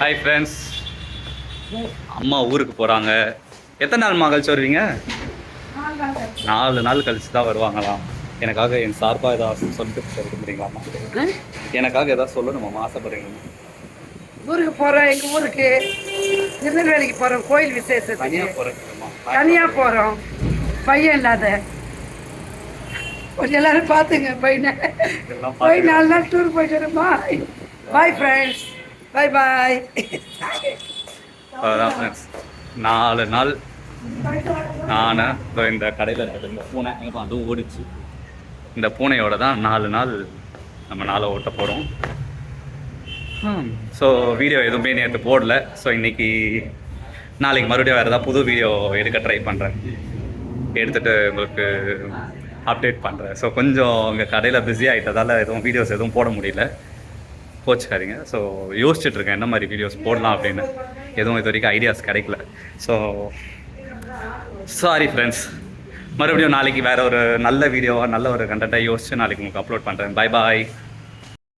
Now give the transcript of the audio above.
Hi friends அம்மா ஊருக்கு போகிறாங்க எத்தனை நாள்மா கழிச்சு வருவீங்க? நாலு நாள் கழிச்சு தான் வருவாங்களாம். எனக்காக என் சார்பாக ஏதாவது சொல்லிட்டு சொல்ல முடியுங்களாம்மா எனக்காக ஏதாவது சொல்லணுமாம்மா ஆசைப்படுறீங்களா? ஊருக்கு போறோம் எங்க ஊருக்கு? திருநெல்வேலிக்கு போறோம் கோயில் விசேஷத்துக்கு. தனியாக போகிறேன் தனியா போறோம். பையன் இல்லாத. கொஞ்சம் எல்லாரும் பாத்துங்க பையனை. போய் நாலு நாள் டூர் போயிட்டு வரோம் பாய் ஃப்ரெண்ட்ஸ் பாய் பாய் அதான் ஃப்ரெண்ட்ஸ் நாலு நாள் நான் இந்த கடையில் இருக்கிற இந்த பூனை எங்கே அதுவும் ஓடிச்சு. இந்த பூனையோட தான் நாலு நாள் நம்ம நாளை ஓட்ட போகிறோம் ஸோ வீடியோ எதுவுமே நேற்று போடல. ஸோ இன்றைக்கி நாளைக்கு மறுபடியும் வேறு ஏதாவது புது வீடியோ எடுக்க ட்ரை பண்ணுறேன் எடுத்துகிட்டு உங்களுக்கு அப்டேட் பண்ணுறேன் ஸோ கொஞ்சம் இங்கே கடையில் பிஸி ஆகிட்டதால் எதுவும் வீடியோஸ் எதுவும் போட முடியல. கோச்சுக்காதீங்க. ஸோ யோசிச்சுட்டு இருக்கேன் என்ன மாதிரி வீடியோஸ் போடலாம் அப்படின்னு. எதுவும் இது வரைக்கும் ஐடியாஸ் கிடைக்கல. ஸோ சாரி ஃப்ரெண்ட்ஸ் மறுபடியும் நாளைக்கு வேறு ஒரு நல்ல வீடியோவாக நல்ல ஒரு கண்டென்ட்டாக யோசிச்சு நாளைக்கு உங்களுக்கு அப்லோட் பண்ணுறேன் பை பாய்